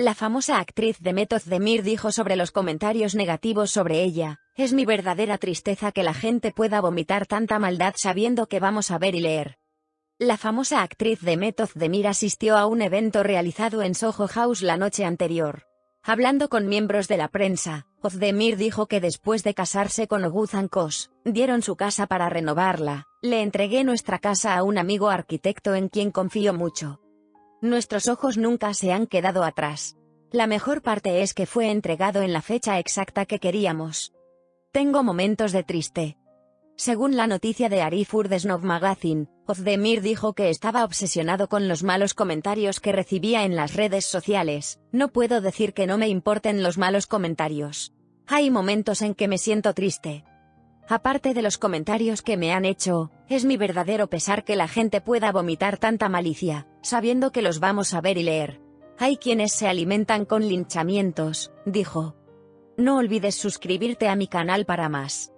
La famosa actriz de Method Demir dijo sobre los comentarios negativos sobre ella, es mi verdadera tristeza que la gente pueda vomitar tanta maldad sabiendo que vamos a ver y leer. La famosa actriz de Method Demir asistió a un evento realizado en Soho House la noche anterior. Hablando con miembros de la prensa, Ozdemir dijo que después de casarse con Oguzhan Kos, dieron su casa para renovarla, le entregué nuestra casa a un amigo arquitecto en quien confío mucho. Nuestros ojos nunca se han quedado atrás. La mejor parte es que fue entregado en la fecha exacta que queríamos. Tengo momentos de triste. Según la noticia de Arif Urdesnov Magazine, Ozdemir dijo que estaba obsesionado con los malos comentarios que recibía en las redes sociales. No puedo decir que no me importen los malos comentarios. Hay momentos en que me siento triste. Aparte de los comentarios que me han hecho, es mi verdadero pesar que la gente pueda vomitar tanta malicia, sabiendo que los vamos a ver y leer. Hay quienes se alimentan con linchamientos, dijo. No olvides suscribirte a mi canal para más.